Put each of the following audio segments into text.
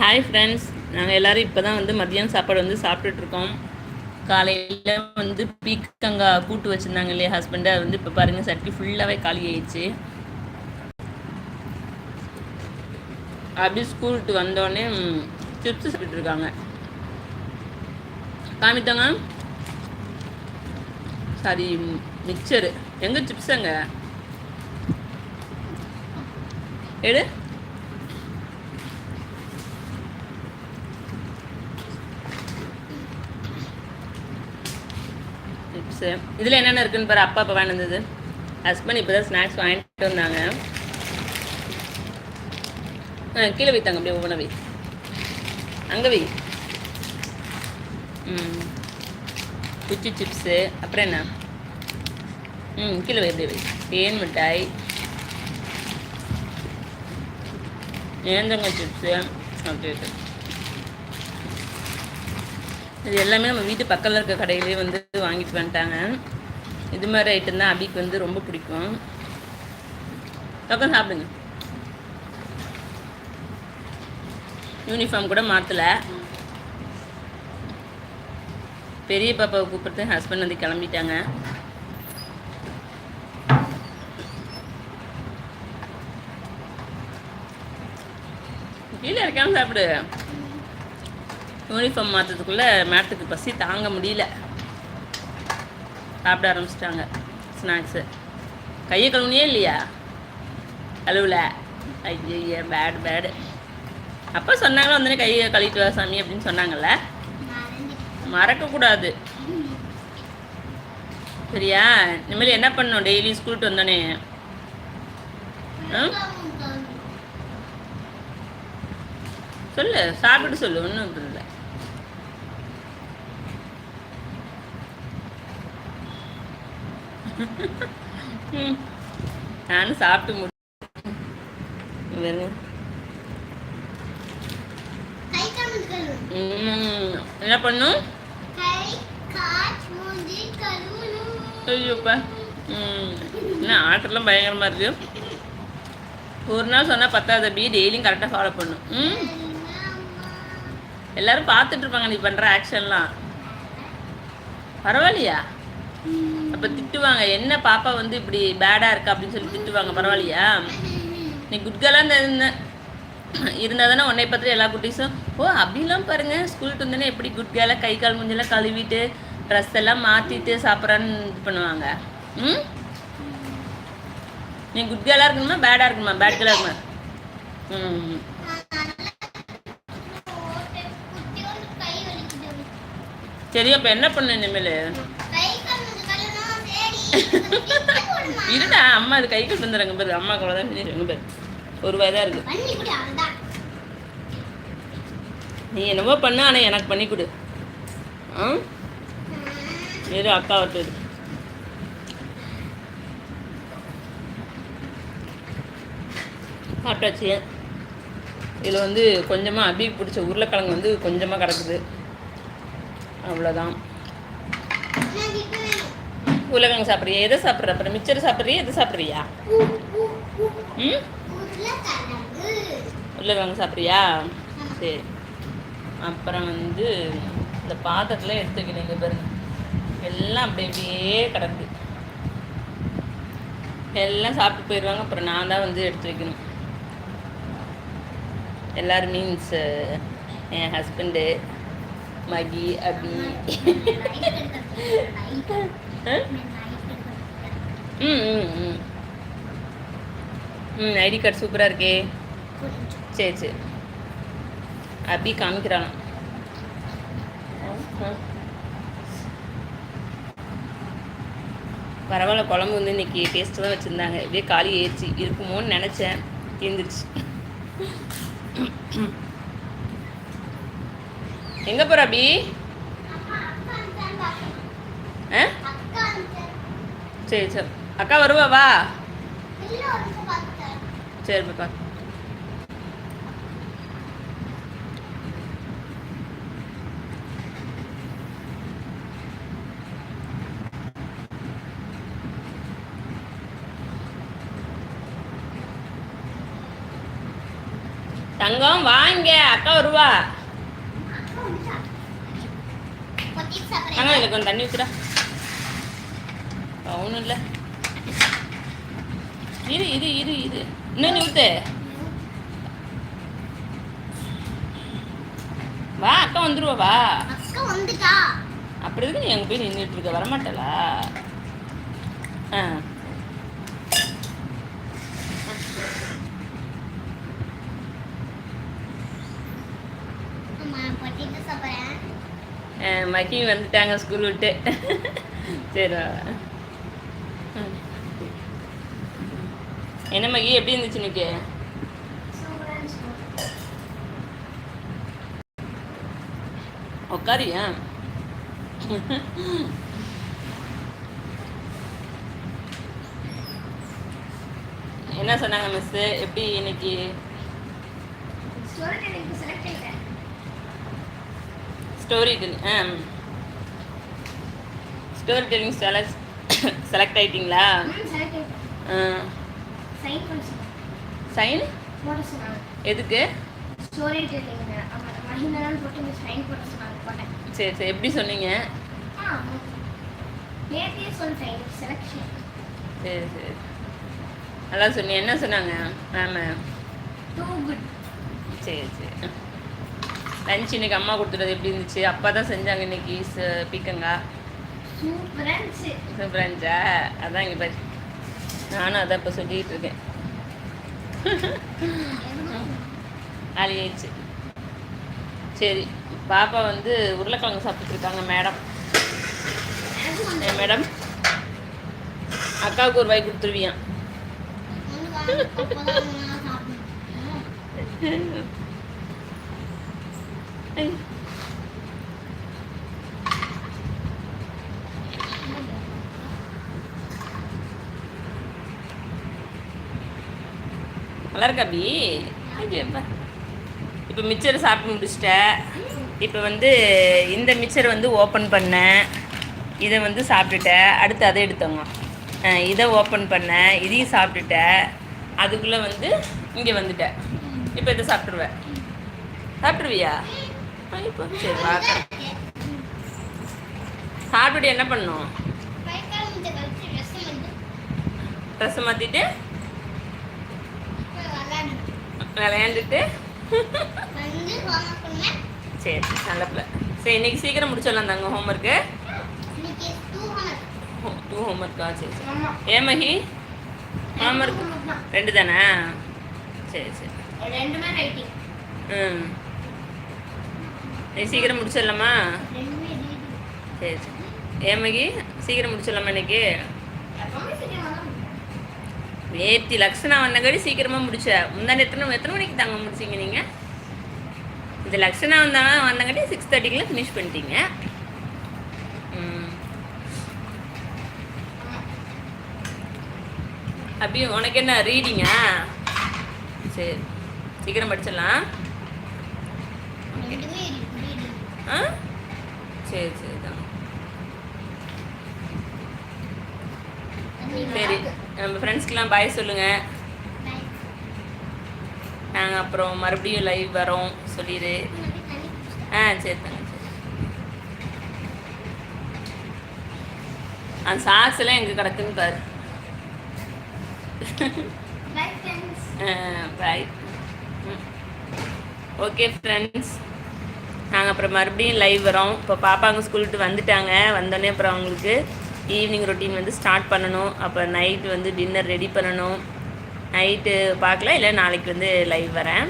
Hi friends நாங்கள் எல்லோரும் இப்போ தான் வந்து மதியம் சாப்பாடு வந்து சாப்பிட்டுட்ருக்கோம். காலையில் வந்து பீக்கங்கா கூட்டு வச்சுருந்தாங்க இல்லையா ஹஸ்பண்டை அது வந்து இப்போ பாருங்கள் சட்டி ஃபுல்லாகவே காலி ஆயிடுச்சு. அப்படி ஸ்கூல் விட்டு வந்தோடனே சிப்ஸ் சாப்பிட்டு இருக்காங்க காமித்தாங்க சாரி மிக்சரு எங்கே சிப்ஸ் எங்க எடு. சிப்ஸு இதில் என்னென்ன இருக்குன்னு பாரு அப்பா அப்பா வேணுந்தது ஹஸ்பண்ட் இப்போ தான் ஸ்நாக்ஸ் வாங்கிட்டு வந்தாங்க. ஆ கீழே வைத்தாங்க அப்படியே ஒவ்வொன்றா அங்கே வை. ம். குச்சி சிப்ஸு அப்புறம் என்ன? ம் கீழே வை அப்படியே வை. தேன் மிட்டாய். நேந்தங்க சிப்ஸு ஓகே ஓகே. இது எல்லாமே நம்ம வீட்டு பக்கத்தில் இருக்க கடையிலே வந்து வாங்கிட்டு வந்துட்டாங்க. இது மாதிரி ஐட்டம் தான் அபிக்கு வந்து ரொம்ப பிடிக்கும். பக்கம் சாப்பிடுங்க. யூனிஃபார்ம் கூட மாற்றலை பெரிய பாப்பாவை கூப்பிட்டு ஹஸ்பண்ட் வந்து கிளம்பிட்டாங்க. கீழே இருக்காம சாப்பிடு. யூனிஃபார்ம் மாற்றத்துக்குள்ளே மேடத்துக்கு பசி தாங்க முடியல. சாப்பிட ஆரம்பிச்சிட்டாங்க. ஸ்நாக்ஸு கையை கழுவுனியே இல்லையா? கழுவல. ஐயோ பேடு பேடு அப்போ சொன்னாங்களோ வந்தோடனே கையை கழுவிட்டு வா சாமி அப்படின்னு சொன்னாங்கல்ல? மறக்கக்கூடாது. சரியா? இனிமேல் என்ன பண்ணணும்? டெய்லி ஸ்கூல்ட்டு வந்தோடனே ஆ சொல்லு சாப்பிட்டு சொல்லு ஒன்றும் இல்லை. நானும் சாப்பிட்டு முடி என்ன பண்ணும்? ஐயோப்பா. என்ன ஆட்டெல்லாம் பயங்கரமாக இருக்கு. ஒரு நாள் சொன்னால் பத்தாத பி டெய்லியும் கரெக்டாக ஃபாலோ பண்ணும். ம். எல்லாரும் பார்த்துட்டு இருப்பாங்க நீ பண்ணுற ஆக்ஷன்லாம் பரவாயில்லையா? அப்போ திட்டுவாங்க என்ன பாப்பா வந்து இப்படி பேடாக இருக்கா? அப்படின்னு சொல்லி திட்டுவாங்க பரவாயில்லையா? நீ குட்கலாக இருந்த இருந்தால் தானே உன்னை பற்றி எல்லா குட்டீஸும் ஓ அப்படிலாம் பாருங்க. ஸ்கூலுக்கு வந்தோடனே எப்படி குட் குட்கேல கை கால் முஞ்செல்லாம் கழுவிட்டு ட்ரெஸ் எல்லாம் மாற்றிட்டு சாப்பிட்றான்னு இது பண்ணுவாங்க. ம்? நீ குட் கேர்ளாக இருக்கணுமா? பேடாக இருக்கணுமா? பேட் கேர்ளாக இருக்குமா ம். சரி அப்போ என்ன பண்ணு இனிமேல் கை கழுவு கழுவணும் சரி இருடா அம்மா அது கை கொண்டு வந்துடுறாங்க பாரு. அம்மா கூட தான் செஞ்சிருக்காங்க பாரு. ஒரு வயதாக இருக்கு. நீ என்னவோ பண்ண ஆனால் எனக்கு பண்ணி கொடு. ஆ? இரு அக்கா விட்டு சாப்பிட்டாச்சு. இதில் வந்து கொஞ்சமாக அபிக்கு பிடிச்ச உருளைக்கிழங்கு வந்து கொஞ்சமாக கிடக்குது அவ்வளோதான் உருளைக்கிழங்கு சாப்பிட்றியா? எதை சாப்பிட்ற? அப்புறம் மிச்சர் சாப்பிட்றியா? எதை சாப்பிட்றியா? ம்? உருளைக்கிழங்கு. சாப்பிட்றியா? சரி. அப்புறம் வந்து இந்த பாத்திரத்தில் எடுத்து வைக்கணுங்க பாருங்க. எல்லாம் அப்படி அப்படியே கிடக்கு. எல்லாம் சாப்பிட்டு போயிடுவாங்க. அப்புறம் நான் தான் வந்து எடுத்து வைக்கணும். எல்லாரும் மீன்ஸ் என் ஹஸ்பண்டு மகி அபி? ம் ம் ம். ம் ஐடி கார்டு சூப்பராக இருக்கே. சரி சரி. அபி காமிக்கிறான்? பரவாயில்ல குழம்பு வந்து இன்னைக்கு டேஸ்ட்டு தான் வச்சுருந்தாங்க. இப்படியே காலி ஏறிச்சு இருக்குமோன்னு நினச்சேன். தீர்ந்துருச்சு எங்கே போகிற அபி? ஆ? சரி சரி. அக்கா வருவா வா. சரி பாப்பா தங்கம் வாங்க அக்கா வருவா. தங்கம் கொஞ்சம் தண்ணி ஊத்துடா. ஒன்றும் இல்லை. இரு இரு இரு இரு. இன்னும் ஊத்து. வா அக்கா வந்துருவா வா. அக்கா வந்துட்டா. அப்படி இருக்கு நீ அங்கே போய் நின்றுட்டு இருக்க? வரமாட்டலா ஆ, மகி வந்துட்டாங்க ஸ்கூல் விட்டு. சரி வா வா. ம். என்ன மகி? எப்படி இருந்துச்சு இன்னைக்கு. உட்காரியா என்ன சொன்னாங்க மிஸ்ஸு எப்படி இன்னைக்கு. ஸ்டோரி டெல்லிங் ஆ. ஸ்டோரி டெல்லிங் செலக்ட் செலக்ட் ஆயிட்டீங்களா? ம், சைன். எதுக்கு Story telling ங்க. ஆமா, மஹிந்தரான்னு போட்டு sign போட சொன்னாங்க. போட்டேன். சரி சரி எப்படி சொன்னீங்க. எனக்கு selection. சரி சரி நல்லா சொன்னி என்ன சொன்னாங்க மேமு Too good. சரி சரி லஞ்ச் இன்னைக்கு அம்மா கொடுத்துட்டது எப்படி இருந்துச்சு அப்பா தான் செஞ்சாங்க இன்னைக்கு ச- பீக்கங்காய் சூப்பரா இருந்துச்சு. சூப்பராக இருந்துச்சா அதான் இங்கே பாரு நானும் அதான் இப்போ சொல்லிக்கிட்டு இருக்கேன். ஆளி ஆயிடுச்சு சரி பாப்பா வந்து உருளைக்கிழங்கு சாப்பிட்டுட்டு இருக்காங்க மேடம் மேடம் அக்காவுக்கு ஒரு வாய் கொடுத்துருவியான் ஒண்ணு வாங்க, நல்லா இருக்கா இப்போ. மிச்சர் சாப்பிட்டு முடிச்சிட்ட. இப்போ வந்து இந்த மிச்சர் வந்து ஓப்பன் பண்ணேன் இதை வந்து சாப்பிட்டுட்டேன் அடுத்து அதை எடுத்தோங்க இதை ஓப்பன் பண்ணேன் இதையும் சாப்பிட்டுட்டேன் அதுக்குள்ளே வந்து இங்கே வந்துட்டேன் இப்போ இதை சாப்பிட்ருவேன் சாப்பிட்ருவியா இப்போ சரி பார்க்குறேன் சாப்பிட்டுட்டு என்ன பண்ணும்? ட்ரெஸ்ஸை மாற்றிட்டு. விளையாண்டுட்டு. சரி நல்ல பிள்ளை சரி இன்னைக்கு சீக்கிரம் முடிச்சிடலாம் தாங்க ஹோம்ஒர்க்கு. டூ ஹோம்ஒர்க்கா சரி சரி ஆமா. ஏன் மகி ஹோம்ஒர்க். ரெண்டு தானே சரி சரி. ம் நீ சீக்கிரம் முடிச்சிடலாமா. சரி சரி ஏன் மகி சீக்கிரம் முடிச்சிடலாமா இன்னைக்கு எப்பவுமே சீக்கிரமா தான் முடியும். நேத்தி லக்ஷனா வந்தங்காடி சீக்கிரமாக முடிச்ச. முந்தாண்டி எத்தனை எத்தனை மணிக்கு தாங்க முடிச்சீங்க நீங்கள் இந்த லக்ஷனா வந்தாங்க வந்தங்காட்டி சிக்ஸ் தேர்ட்டிக்கெலாம் ஃபினிஷ் பண்ணிட்டீங்க. ம். அபி உனக்கு என்ன ரீடிங்கா சரி சீக்கிரம் படிச்சிடலாம். ஆ? சரி சரி தான் சரி. நம்ம ஃப்ரெண்ட்ஸ்க்கெலாம் பாய் சொல்லுங்கள். நாங்கள் அப்புறம் மறுபடியும் லைவ் வரோம் சொல்லிடு. ஆ சரி தாங்க அந்த சாக்ஸ் எல்லாம் எங்கே கிடக்குன்னு பாரு. பாய் ஓகே ஃப்ரெண்ட்ஸ் நாங்கள் அப்புறம் மறுபடியும் லைவ் வரோம். இப்போ பாப்பாங்க ஸ்கூல் விட்டு வந்துட்டாங்க. வந்தோடனே அப்புறம் அவங்களுக்கு ஈவினிங் ரொட்டீன் வந்து ஸ்டார்ட் பண்ணணும். அப்போ நைட் வந்து டின்னர் ரெடி பண்ணணும். நைட்டு பார்க்கலாம் இல்லை நாளைக்கு வந்து லைவ் வரேன்.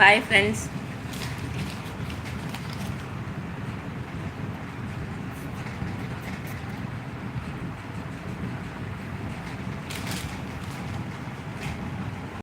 Bye friends